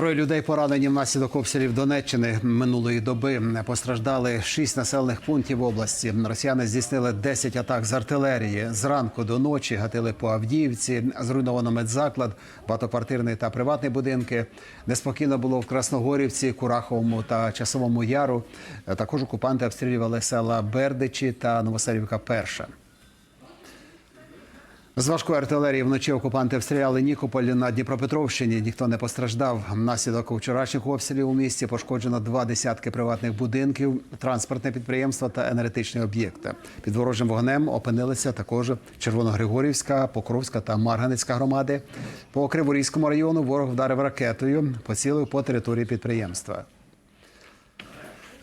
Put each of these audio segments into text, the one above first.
Троє людей поранені внаслідок обстрілів Донеччини минулої доби. Постраждали шість населених пунктів області. Росіяни здійснили 10 атак з артилерії. Зранку до ночі гатили по Авдіївці. Зруйновано медзаклад, багатоквартирний та приватні будинки. Неспокійно було в Красногорівці, Кураховому та Часовому Яру. Також окупанти обстрілювали села Бердичі та Новоселівка Перша. З важкої артилерії вночі окупанти обстріляли Нікополь на Дніпропетровщині. Ніхто не постраждав. Внаслідок вчорашніх обстрілів у місті пошкоджено два десятки приватних будинків, транспортне підприємство та енергетичні об'єкти. Під ворожим вогнем опинилися також Червоногригорівська, Покровська та Марганецька громади. По Криворізькому району ворог вдарив ракетою, поцілив по території підприємства.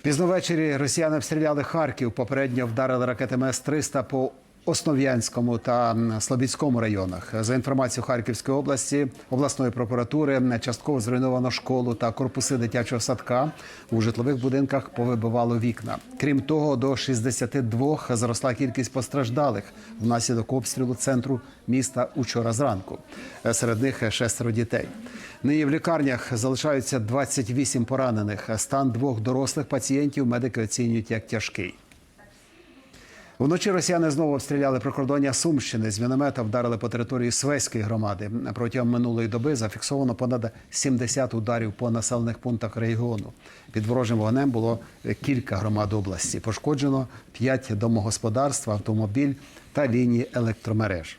Пізно ввечері росіяни обстріляли Харків. Попередньо вдарили ракетами С-300 по Основ'янському та Слобідському районах. За інформацією Харківської області, обласної прокуратури, частково зруйновано школу та корпуси дитячого садка. У житлових будинках повибивало вікна. Крім того, до 62 зросла кількість постраждалих внаслідок обстрілу центру міста учора зранку. Серед них шестеро дітей. Нині в лікарнях залишаються 28 поранених. Стан двох дорослих пацієнтів медики оцінюють як тяжкий. Вночі росіяни знову обстріляли прикордоння Сумщини. З міномета вдарили по території Свеської громади. Протягом минулої доби зафіксовано понад 70 ударів по населених пунктах регіону. Під ворожим вогнем було кілька громад області. Пошкоджено 5 домогосподарств, автомобіль та лінії електромереж.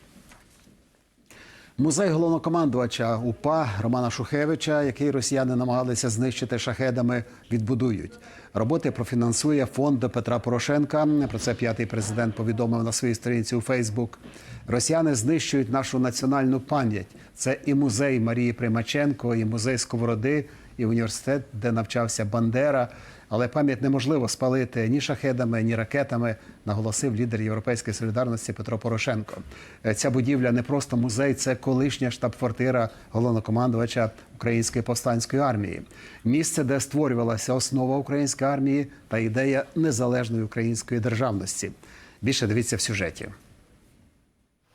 Музей головнокомандувача УПА Романа Шухевича, який росіяни намагалися знищити шахедами, відбудують. Роботи профінансує фонд Петра Порошенка. Про це п'ятий президент повідомив на своїй сторінці у Фейсбук. Росіяни знищують нашу національну пам'ять. Це і музей Марії Примаченко, і музей Сковороди, і університет, де навчався Бандера. Але пам'ять неможливо спалити ні шахедами, ні ракетами, наголосив лідер Європейської солідарності Петро Порошенко. Е, Ця будівля не просто музей, це колишня штаб-квартира головнокомандувача Української повстанської армії. Місце, де створювалася основа української армії та ідея незалежної української державності. Більше дивіться в сюжеті.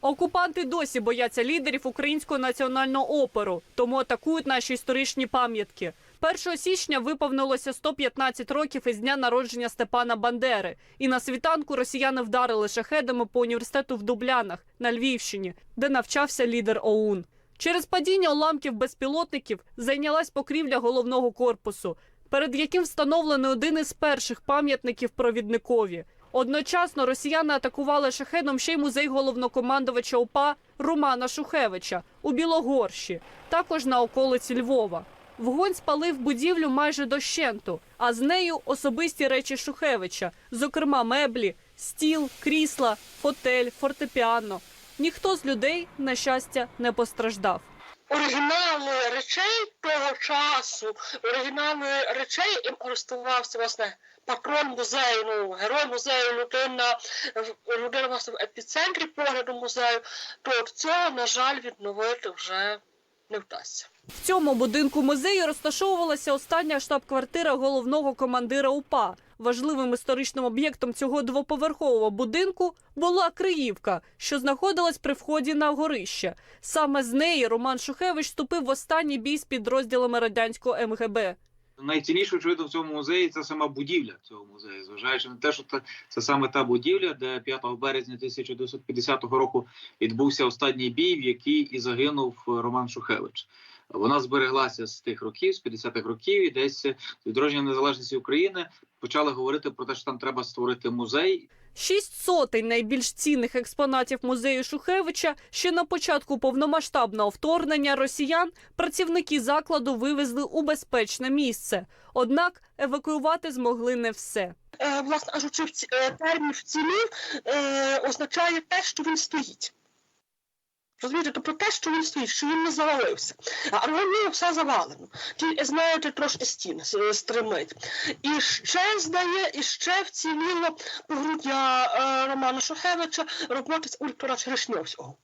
Окупанти досі бояться лідерів українського національного опору, тому атакують наші історичні пам'ятки. 1 січня виповнилося 115 років із дня народження Степана Бандери. І на світанку росіяни вдарили шахедами по університету в Дублянах на Львівщині, де навчався лідер ОУН. Через падіння уламків безпілотників зайнялась покрівля головного корпусу, перед яким встановлений один із перших пам'ятників провідникові. Одночасно росіяни атакували шахедом ще й музей головнокомандувача УПА Романа Шухевича у Білогорщі, також на околиці Львова. Вогонь спалив будівлю майже дощенту, а з нею особисті речі Шухевича, зокрема меблі, стіл, крісла, фотель, фортепіано. Ніхто з людей, на щастя, не постраждав. оригінали речей того часу, оригінали речей їм користувався власне патрон музею, ну, герой музею, людина, людина власне в епіцентрі погляду музею, то цього, на жаль, відновити вже не вдасться. В цьому будинку музею розташовувалася остання штаб-квартира головного командира УПА. Важливим історичним об'єктом цього двоповерхового будинку була Криївка, що знаходилась при вході на горище. Саме з неї Роман Шухевич вступив в останній бій з підрозділами радянського МГБ. Найцінніше, очевидно, в цьому музеї це сама будівля цього музею, зважаючи на те, що це, саме та будівля, де 5 березня 1950 року відбувся останній бій, в який і загинув Роман Шухевич. Вона збереглася з тих років, з 50-х років, і десь відродження незалежності України почали говорити про те, що там треба створити музей. Шість сотень найбільш цінних експонатів музею Шухевича ще на початку повномасштабного вторгнення росіян працівники закладу вивезли у безпечне місце. Однак евакуювати змогли не все. Е, власне, ці- е, термін вцілів е, означає те, що він стоїть. Розумієте, тобто те, що він стоїть, що він не завалився. А ну, все завалено. Ті, знаєте, трошки стін стримить. І ще здає, і ще вціліло погруддя е, Романа Шухевича роботи з Ультора Черешньовського.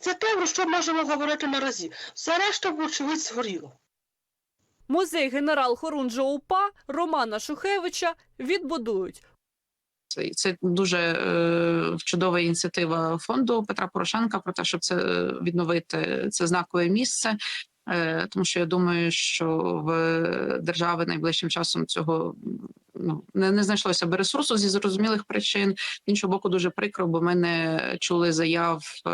Це те, про що можемо говорити наразі. Все решта, вочевидь, згоріло. Музей генерал Хорунжа УПА Романа Шухевича відбудують. Це, це дуже е, чудова ініціатива фонду Петра Порошенка про те, щоб це е, відновити це знакове місце. Е, Тому що я думаю, що в держави найближчим часом цього ну не, не знайшлося би ресурсу зі зрозумілих причин. З іншого боку, дуже прикро, бо ми не чули заяв е,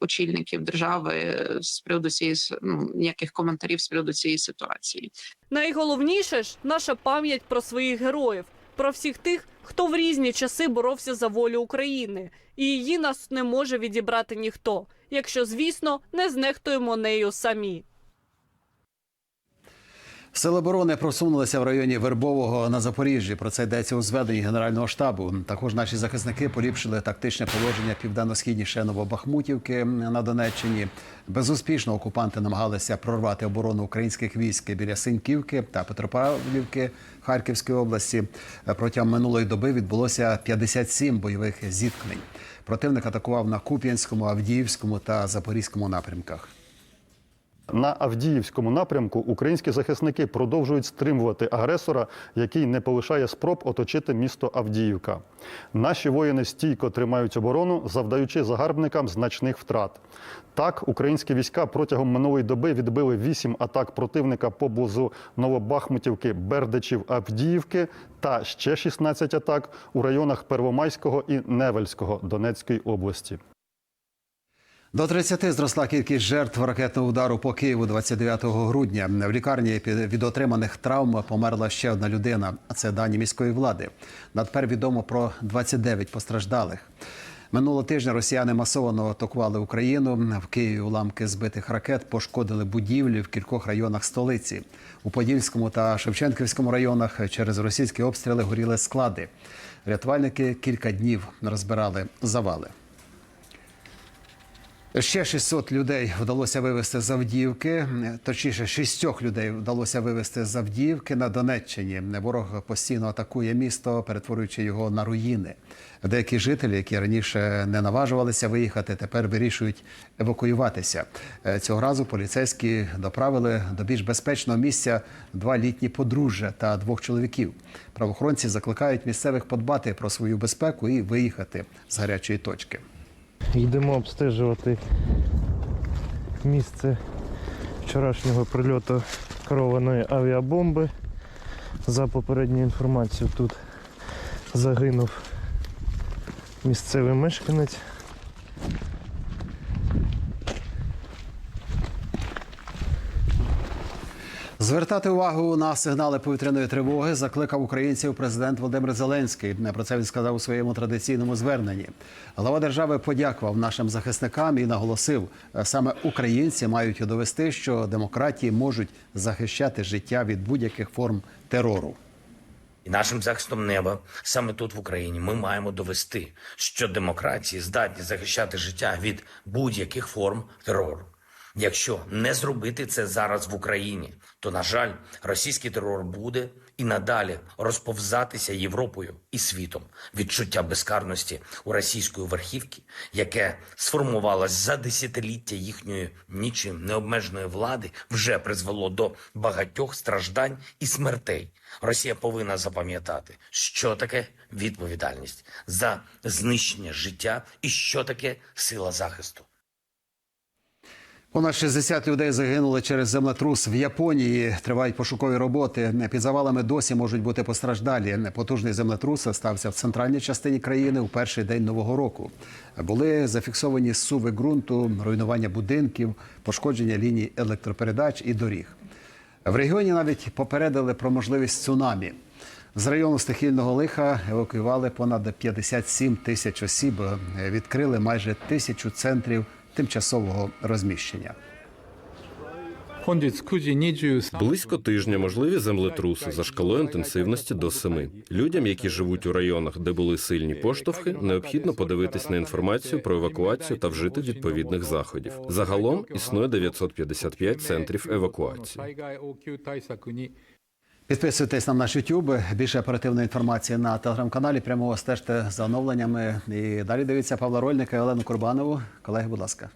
очільників держави з приводу цієї ну, ніяких коментарів з приводу цієї ситуації. Найголовніше ж наша пам'ять про своїх героїв, про всіх тих, хто в різні часи боровся за волю України, і її нас не може відібрати ніхто, якщо, звісно, не знехтуємо нею самі. Сили оборони просунулися в районі Вербового на Запоріжжі. Про це йдеться у зведенні Генерального штабу. Також наші захисники поліпшили тактичне положення південно-східніше Новобахмутівки на Донеччині. Безуспішно окупанти намагалися прорвати оборону українських військ біля Синьківки та Петропавлівки Харківської області. Протягом минулої доби відбулося 57 бойових зіткнень. Противник атакував на Куп'янському, Авдіївському та Запорізькому напрямках. На Авдіївському напрямку українські захисники продовжують стримувати агресора, який не полишає спроб оточити місто Авдіївка. Наші воїни стійко тримають оборону, завдаючи загарбникам значних втрат. Так, українські війська протягом минулої доби відбили вісім атак противника поблизу Новобахмутівки, Бердичів, Авдіївки та ще 16 атак у районах Первомайського і Невельського Донецької області. До 30 зросла кількість жертв ракетного удару по Києву 29 грудня. В лікарні від отриманих травм померла ще одна людина. Це дані міської влади. Надтепер відомо про 29 постраждалих. Минулого тижня росіяни масово атакували Україну. В Києві уламки збитих ракет пошкодили будівлі в кількох районах столиці. У Подільському та Шевченківському районах через російські обстріли горіли склади. Рятувальники кілька днів розбирали завали. Ще 600 людей вдалося вивезти з Авдіївки. Точніше, шістьох людей вдалося вивезти з Авдіївки на Донеччині. Ворог постійно атакує місто, перетворюючи його на руїни. Деякі жителі, які раніше не наважувалися виїхати, тепер вирішують евакуюватися. Е, Цього разу поліцейські доправили до більш безпечного місця два літні подружжя та двох чоловіків. Правоохоронці закликають місцевих подбати про свою безпеку і виїхати з гарячої точки. Йдемо обстежувати місце вчорашнього прильоту керованої авіабомби. За попередньою інформацією, тут загинув місцевий мешканець. Звертати увагу на сигнали повітряної тривоги закликав українців президент Володимир Зеленський. Про це він сказав у своєму традиційному зверненні. Глава держави подякував нашим захисникам і наголосив, саме українці мають довести, що демократії можуть захищати життя від будь-яких форм терору. І нашим захистом неба саме тут в Україні ми маємо довести, що демократії здатні захищати життя від будь-яких форм терору. Якщо не зробити це зараз в Україні, то на жаль, російський терор буде і надалі розповзатися Європою і світом. Відчуття безкарності у російської верхівки, яке сформувалось за десятиліття їхньої нічим необмеженої влади, вже призвело до багатьох страждань і смертей. Росія повинна запам'ятати, що таке відповідальність за знищення життя і що таке сила захисту. Понад 60 людей загинули через землетрус в Японії. Тривають пошукові роботи. Під завалами досі можуть бути постраждалі. Потужний землетрус стався в центральній частині країни у перший день нового року. Були зафіксовані суви ґрунту, руйнування будинків, пошкодження ліній електропередач і доріг. В регіоні навіть попередили про можливість цунамі. З району стихійного лиха евакуювали понад 57 тисяч осіб. Відкрили майже тисячу центрів тимчасового розміщення. Близько тижня можливі землетруси за шкалою інтенсивності до 7. Людям, які живуть у районах, де були сильні поштовхи, необхідно подивитись на інформацію про евакуацію та вжити відповідних заходів. Загалом існує 955 центрів евакуації. Підписуйтесь на наш YouTube. Більше оперативної інформації на телеграм-каналі. Прямо стежте за оновленнями. І далі дивіться Павла Рольника і Олену Курбанову. Колеги, будь ласка.